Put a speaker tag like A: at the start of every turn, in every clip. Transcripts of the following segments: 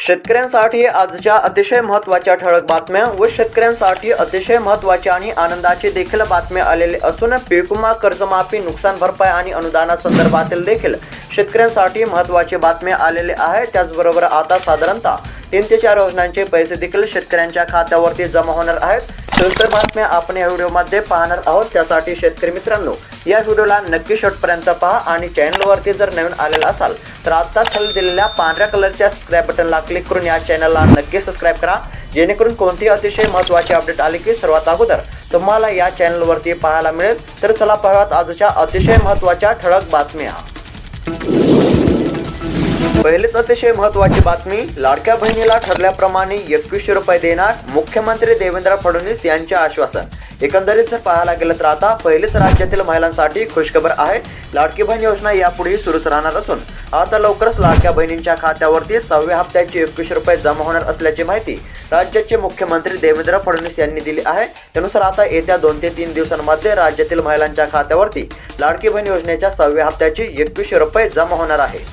A: शेतकऱ्यांसाठी आजच्या अतिशय महत्त्वाच्या ठळक बातम्या व शेतकऱ्यांसाठी अतिशय महत्त्वाच्या आणि आनंदाची देखील बातम्या आलेले असून पीक विमा कर्जमाफी नुकसान भरपाई आणि अनुदानासंदर्भातील देखील शेतकऱ्यांसाठी महत्त्वाची बातम्या आलेले आहे. त्याचबरोबर आता साधारणतः तीन ते चार योजनांचे पैसे देखील शेतकऱ्यांच्या खात्यावरती जमा होणार आहेत. सविस्तर बातम्या आपण या व्हिडिओमध्ये पाहणार आहोत. त्यासाठी शेतकरी मित्रांनो या व्हिडिओला नक्की शेवटपर्यंत पहा आणि चॅनलवरती जर नवीन आलेला असाल तर आत्ता खाली दिलेल्या पांढऱ्या कलरच्या सबस्क्राईब बटनला क्लिक करून या चॅनलला नक्की सबस्क्राईब करा. जेणेकरून कोणतीही अतिशय महत्त्वाची अपडेट आली की सर्वात अगोदर तुम्हाला या चॅनलवरती पाहायला मिळेल. तर चला पाहूयात आजच्या अतिशय महत्त्वाच्या ठळक बातम्या. पहिलीच अतिशय महत्वाची बातमी लाडक्या बहिणीला ठरल्याप्रमाणे एकवीसशे रुपये देणार मुख्यमंत्री देवेंद्र फडणवीस यांचे आश्वासन. एकंदरीत जर पाहायला गेलं तर आता पहिलेच राज्यातील महिलांसाठी खुशखबर आहे. लाडकी बहीण योजना यापुढेही सुरूच राहणार असून आता लवकरच लाडक्या बहिणींच्या खात्यावरती सहाव्या हप्त्याचे एकवीसशे रुपये जमा होणार असल्याची माहिती राज्याचे मुख्यमंत्री देवेंद्र फडणवीस यांनी दिली आहे. त्यानुसार आता येत्या दोन ते तीन दिवसांमध्ये राज्यातील महिलांच्या खात्यावरती लाडकी बहीण योजनेच्या सहाव्या हप्त्याचे एकवीसशे रुपये जमा होणार आहे.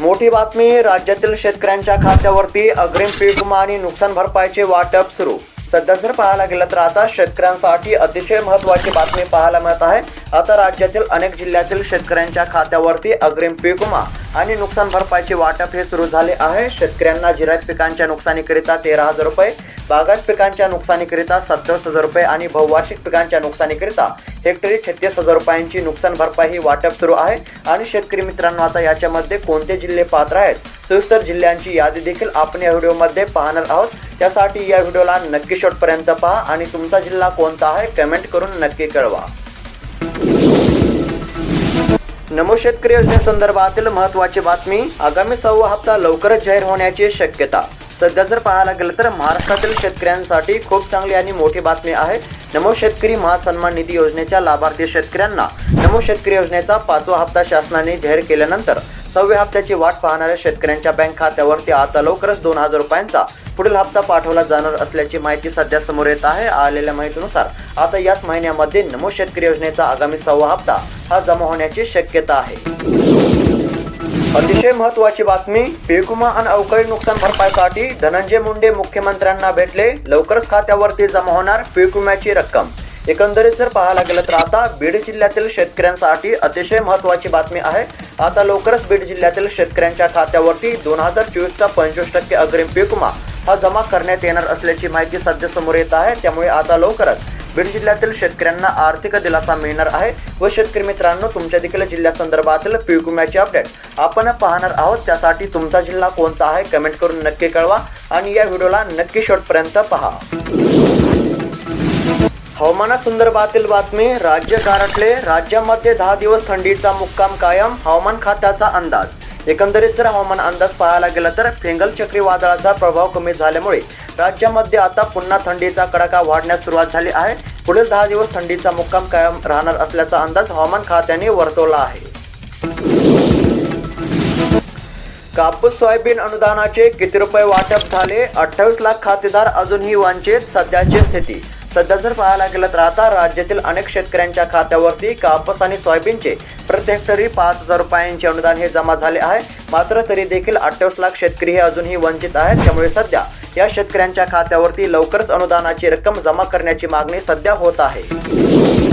A: मोठी बातमी राज्यातील शेतकऱ्यांच्या खात्यावरती अग्रिम पीक विमा आणि नुकसान भरपाईचे वाटप सुरू. सध्या जर पाहायला गेलं तर आता शेतकऱ्यांसाठी अतिशय महत्त्वाची बातमी पाहायला मिळत आहे. आता राज्यातील अनेक जिल्ह्यातील शेतकऱ्यांच्या खात्यावरती अग्रिम पीक विमा आणि नुकसान भरपाईचे वाटप हे सुरू झाले आहे. शेतकऱ्यांना जिरायत पिकांच्या नुकसानीकरिता तेरा हजार रुपये बागायत पिकांच्या नुकसानीकरिता सत्तावीस हजार रुपये आणि बहुवार्षिक पिकांच्या नुकसानीकरिता हेक्टरी छत्तीस हजार रुपयांची नुकसान भरपाई ही वाटप सुरू आहे. आणि शेतकरी मित्रांनो आता याच्यामध्ये कोणते जिल्हे पात्र आहेत? सविस्तर जिल्ह्यांची यादी देखील आपण या व्हिडिओमध्ये पाहणार आहोत. त्यासाठी या व्हिडिओला नक्की शेवटपर्यंत पहा आणि तुमचा जिल्हा कोणता आहे कमेंट करून नक्की कळवा. नमो शेतकरी योजनेसंदर्भातील महत्त्वाची बातमी आगामी सव्वा हप्ता लवकरच जाहीर होण्याची शक्यता. सध्या जर पाहायला गेलं तर महाराष्ट्रातील शेतकऱ्यांसाठी खूप चांगली आणि मोठी बातमी आहे. नमो शेतकरी महासन्मान निधी योजनेच्या लाभार्थी शेतकऱ्यांना नमो शेतकरी योजनेचा पाचवा हप्ता शासनाने जाहीर केल्यानंतर सहाव्या हप्त्याची वाट पाहणाऱ्या शेतकऱ्यांच्या बँक खात्यावरती आता लवकरच दोन हजार रुपयांचा पुढील हप्ता पाठवला जाणार असल्याची माहिती सध्या समोर येत आहे. आलेल्या माहितीनुसार आता याच महिन्यामध्ये नमो शेतकरी योजनेचा आगामी सव्वा हप्ता हा जमा होण्याची शक्यता आहे. अतिशय महत्वाची बातमी पीक आणि अवकाळी नुकसान भरपाईसाठी धनंजय मुंडे मुख्यमंत्र्यांना भेटले. लवकरच खात्यावरती जमा होणार पीक विम्याची रक्कम. एकंदरीत जर पाहायला गेलं तर आता बीड जिल्ह्यातील शेतकऱ्यांसाठी अतिशय महत्वाची बातमी आहे. आता लवकरच बीड जिल्ह्यातील शेतकऱ्यांच्या खात्यावरती दोन हजार चोवीसचा पंचवीस टक्के अग्रिम पीक हा जमा करण्यात येणार असल्याची माहिती सध्या समोर येत आहे. त्यामुळे आता लवकरच बीड जिल्ह्यातील शेतकऱ्यांना आर्थिक दिलासा मिळणार आहे व शेतकरी मित्रांनो तुमच्या देखील जिल्ह्यासंदर्भातील पीक विम्याची अपडेट आपण पाहणार आहोत. त्यासाठी तुमचा जिल्हा कोणता आहे कमेंट करून नक्की कळवा आणि या व्हिडिओला नक्की शेवटपर्यंत पहा. हवामानासंदर्भातील बातमी राज्य गारठले राज्यामध्ये दहा दिवस थंडीचा मुक्काम कायम हवामान खात्याचा अंदाज. एकंदरीत जर हवामान अंदाज पाहायला गेला तर फेंगल चक्रीवादळाचा प्रभाव कमी झाल्यामुळे राज्यामध्ये आता पुन्हा थंडीचा कडाका वाढण्यास सुरुवात झाली आहे. पुढील दहा दिवस थंडीचा मुक्काम कायम राहणार असल्याचा अंदाज हवामान खात्याने वर्तवला आहे. कापूस सोयाबीन अनुदानाचे किती रुपये वाटप झाले? अठ्ठावीस लाख खातेदार अजूनही वंचित सध्याची स्थिती सध्या जर पाहायला गेलं तर आता राज्यातील अनेक शेतकऱ्यांच्या खात्यावरती कापूस आणि सोयाबीनचे प्रत्येक तरी पाच हजार रुपयांचे अनुदान हे जमा झाले आहे. मात्र तरी देखील अठ्ठावीस लाख शेतकरी हे अजूनही वंचित आहेत. त्यामुळे सध्या या शेतकऱ्यांच्या खात्यावरती लवकरच अनुदानाची रक्कम जमा करण्याची मागणी सध्या होत आहे.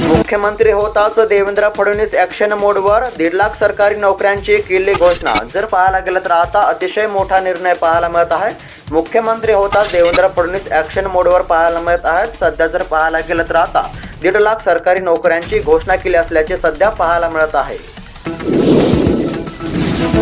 A: मुख्यमंत्री होताच देवेंद्र फडणवीस ऍक्शन मोडवर दीड लाख सरकारी नोकऱ्यांची केली घोषणा. जर पाहायला गेलं तर आता अतिशय मोठा निर्णय पाहायला मिळत आहे. मुख्यमंत्री होताच देवेंद्र फडणवीस ऍक्शन मोडवर पाहायला मिळत आहेत. सध्या जर पाहायला गेलं तर आता दीड लाख सरकारी नोकऱ्यांची घोषणा केली असल्याचे सध्या पाहायला मिळत आहे.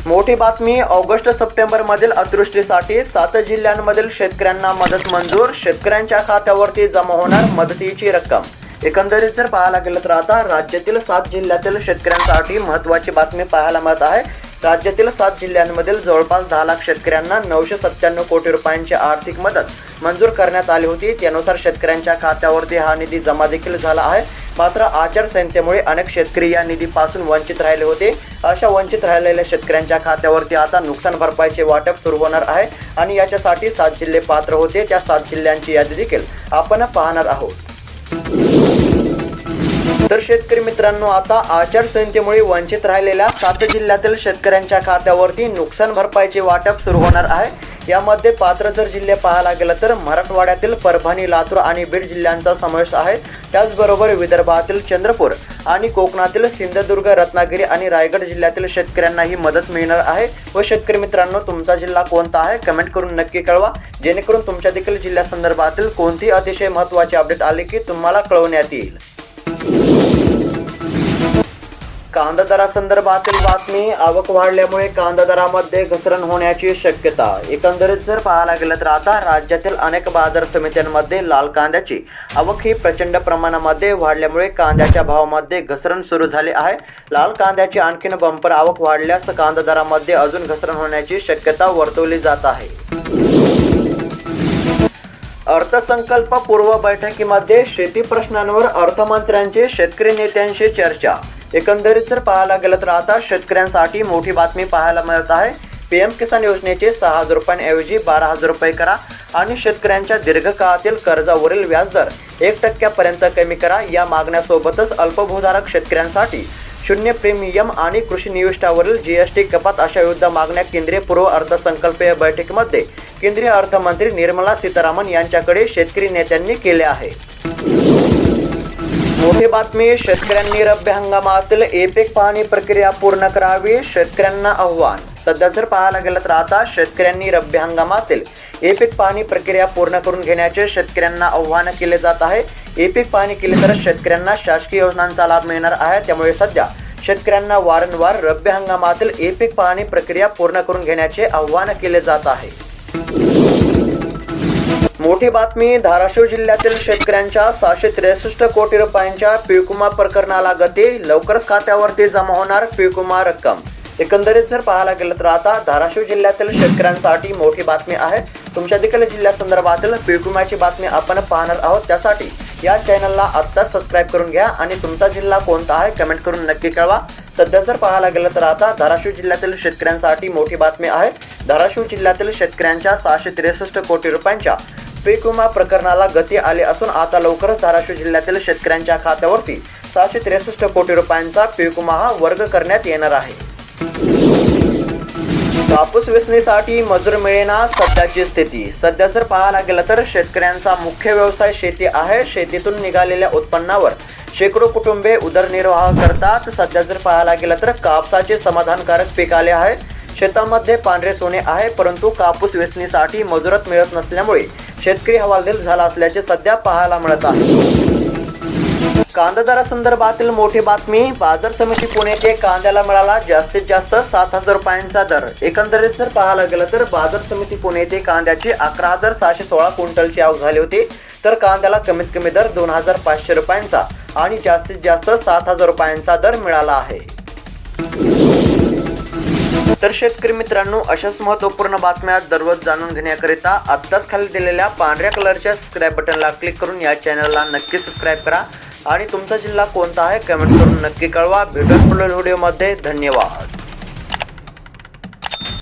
A: मोठी बातमी ऑगस्ट सप्टेंबर मधील अतिवृष्टीसाठी सात जिल्ह्यांमधील शेतकऱ्यांना मदत मंजूर. शेतकऱ्यांच्या खात्यावरती जमा होणार मदतीची रक्कम. एकंदरीत जर पाहायला गेलं तर आता राज्यातील सात जिल्ह्यातील शेतकऱ्यांसाठी महत्त्वाची बातमी पाहायला मिळत आहे. राज्यातील सात जिल्ह्यांमधील जवळपास दहा लाख शेतकऱ्यांना नऊशे सत्त्याण्णव कोटी रुपयांची आर्थिक मदत मंजूर करण्यात आली होती. त्यानुसार शेतकऱ्यांच्या खात्यावरती हा निधी जमा देखील झाला आहे. मात्र आचारसंहितेमुळे अनेक शेतकरी या निधीपासून वंचित राहिले होते. अशा वंचित राहिलेल्या शेतकऱ्यांच्या खात्यावरती आता नुकसान भरपाईचे वाटप सुरू होणार आहे आणि याच्यासाठी सात जिल्हे पात्र होते. त्या सात जिल्ह्यांची यादी देखील आपण पाहणार आहोत. तर शेतकरी मित्रांनो आता आचारसंहितेमुळे वंचित राहिलेल्या सात जिल्ह्यातील शेतकऱ्यांच्या खात्यावरती नुकसान भरपाईचे वाटप सुरू होणार आहे. यामध्ये पात्र जर जिल्हे पाहायला गेलं तर मराठवाड्यातील परभणी लातूर आणि बीड जिल्ह्यांचा समावेश आहे. त्याचबरोबर विदर्भातील चंद्रपूर आणि कोकणातील सिंधुदुर्ग रत्नागिरी आणि रायगड जिल्ह्यातील शेतकऱ्यांना ही मदत मिळणार आहे. व शेतकरी मित्रांनो तुमचा जिल्हा कोणता आहे? कमेंट करून नक्की कळवा. जेणेकरून तुमच्या देखील जिल्ह्यासंदर्भातील कोणती अतिशय महत्त्वाची अपडेट आली की तुम्हाला कळवण्यात येईल. कांदा दरासंदर्भातील बातमी आवक वाढल्यामुळे कांदा दरामध्ये घसरण होण्याची शक्यता. एकंदरीत जर पाहायला गेलं तर आता राज्यातील अनेक बाजार समित्यांमध्ये लाल कांद्याची आवक ही प्रचंड प्रमाणामध्ये वाढल्यामुळे कांद्याच्या भावामध्ये घसरण सुरू झाले आहे. लाल कांद्याची आणखीन बंपर आवक वाढल्यास कांदा दरामध्ये अजून घसरण होण्याची शक्यता वर्तवली जात आहे. अर्थसंकल्प पूर्व बैठकीमध्ये शेती प्रश्नांवर अर्थमंत्र्यांची शेतकरी नेत्यांशी चर्चा. एकंदरीत जर पाहायला गेलं तर आता शेतकऱ्यांसाठी मोठी बातमी पाहायला मिळत आहे. पी एम किसान योजनेचे सहा हजार रुपयांऐवजी बारा हजार रुपये करा आणि शेतकऱ्यांच्या दीर्घकाळातील कर्जावरील व्याजदर एक टक्क्यापर्यंत कमी करा. या मागण्यासोबतच अल्पभूधारक शेतकऱ्यांसाठी शून्य प्रीमियम आणि कृषी निविष्ठावरील टी कपात अशा विविध मागण्या केंद्रीय पूर्व अर्थसंकल्पीय बैठकीमध्ये केंद्रीय अर्थमंत्री निर्मला सीतारामन यांच्याकडे शेतकरी नेत्यांनी केले आहे मोठी बातमी शेतकऱ्यांनी रब्बी हंगामातील एपेक पाहणी प्रक्रिया पूर्ण करावी शेतकऱ्यांना आव्हान. सध्या जर पाहायला गेलं तर आता शेतकऱ्यांनी रब्बी हंगामातील एपिक पाहणी प्रक्रिया पूर्ण करून घेण्याचे शेतकऱ्यांना आव्हान केले जात आहे. एपिक पाहणी केली तर शेतकऱ्यांना शासकीय योजनांचा लाभ मिळणार आहे. त्यामुळे सध्या शेतकऱ्यांना वारंवार रब्बी हंगामातील एपिक पाहणी प्रक्रिया पूर्ण करून घेण्याचे आव्हान केले जात आहे. मोठी बातमी धाराशिव जिल्ह्यातील शेतकऱ्यांच्या सहाशे त्रेसष्ट कोटी रुपयांच्या पिकुमा प्रकरणाला गती लवकरच खात्यावरती जमा होणार पिकुमा रक्कम. एकंदरीत जर पाहायला गेलं तर आता धाराशिव जिल्ह्यातील शेतकऱ्यांसाठी मोठी बातमी आहे. तुमच्या देखील जिल्ह्यासंदर्भातील पिकुमाची बातमी आपण पाहणार आहोत. त्यासाठी या चॅनलला आत्ताच सबस्क्राईब करून घ्या आणि तुमचा जिल्हा कोणता आहे कमेंट करून नक्की कळवा. सध्या जर पाहायला गेलं तर आता धाराशिव जिल्ह्यातील शेतकऱ्यांसाठी मोठी बातमी आहे. धाराशिव जिल्ह्यातील शेतकऱ्यांच्या सहाशे त्रेसष्ट कोटी रुपयांच्या पीक विमा प्रकरणाला गती आली असून आता लवकरच धाराशिव जिल्ह्यातील शेतकऱ्यांच्या खात्यावरती सहाशे त्रेसष्ट कोटी रुपयांचा पीक विमा हा वर्ग करण्यात येणार आहे. कापूस वेचणीसाठी मजूर मिळेना सध्याची स्थिती. सध्या जर पाहायला गेलं तर शेतकऱ्यांचा मुख्य व्यवसाय शेती आहे. शेतीतून निघालेल्या उत्पन्नावर शेकडो कुटुंबे उदरनिर्वाह करतात. सध्या जर पाहायला गेलं तर कापसाचे समाधानकारक पीक आले आहे शेतामध्ये पांढरे सोने आहे परंतु कापूस वेचणीसाठी मजुरत मिळत नसल्यामुळे शेतकरी हवालदिल झाला असल्याचे सध्या पाहायला मिळत आहे. कांदा दरासंदर्भातील मोठी बातमी बाजार समिती पुणे ते कांद्याला मिळाला जास्तीत जास्त सात हजार रुपयांचा दर. एकंदरीत जर पाहायला गेलं तर बाजार समिती पुणे येथे कांद्याची अकरा हजार सहाशे सोळा क्विंटलची आवक झाली होती तर कांद्याला कमीत कमी दर दोन हजार पाचशे रुपयांचा आणि जास्तीत जास्त सात हजार रुपयांचा दर मिळाला आहे. तर शेतकरी मित्रांनो अशाच महत्त्वपूर्ण बातम्या दररोज जाणून घेण्याकरिता आत्ताच खाली दिलेल्या पांढऱ्या कलरच्या सबस्क्राईब बटनला क्लिक करून या चॅनलला नक्की सबस्क्राईब करा. आणि तुमचा जिल्हा कोणता आहे कमेंट करून नक्की कळवा. भेटून पुढील व्हिडिओमध्ये धन्यवाद.